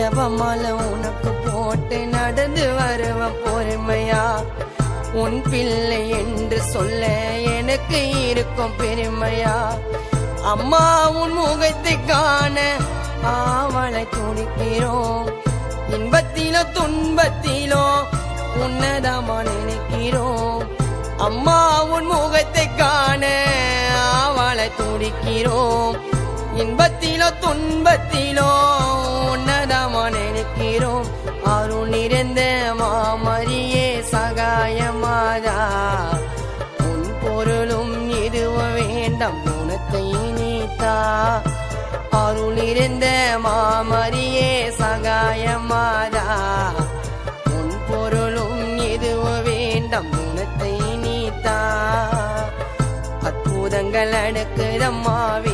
ஜபமால உனக்கு போட்டு நடந்து வருவ பொறுமையா? உன் பிள்ளை என்று சொல்ல எனக்கு இருக்கும் பெருமையா? அம்மா உன் முகத்தை காண ஆவலை துடிக்கிறோம். இன்பத்திலோ துன்பத்திலோ உன்னதமா நினைக்கிறோம். அம்மா உன் முகத்தை காண ஆவலை துடிக்கிறோம். இன்பத்திலோ துன்பத்திலோ உன்னதமா நினைக்கிறோம் அருள் நிறைந்த மாமரியே சகாயமாதா. உன் பொருளும் எதுவும் வேண்டாம் குணத்தை நீத்தா. அருள் நிறைந்த மாமரியே சகாயமாதா. உன் பொருளும் எதுவும் வேண்டாம் குணத்தை நீத்தா. அற்புதங்கள் அடுக்குதம்மாவே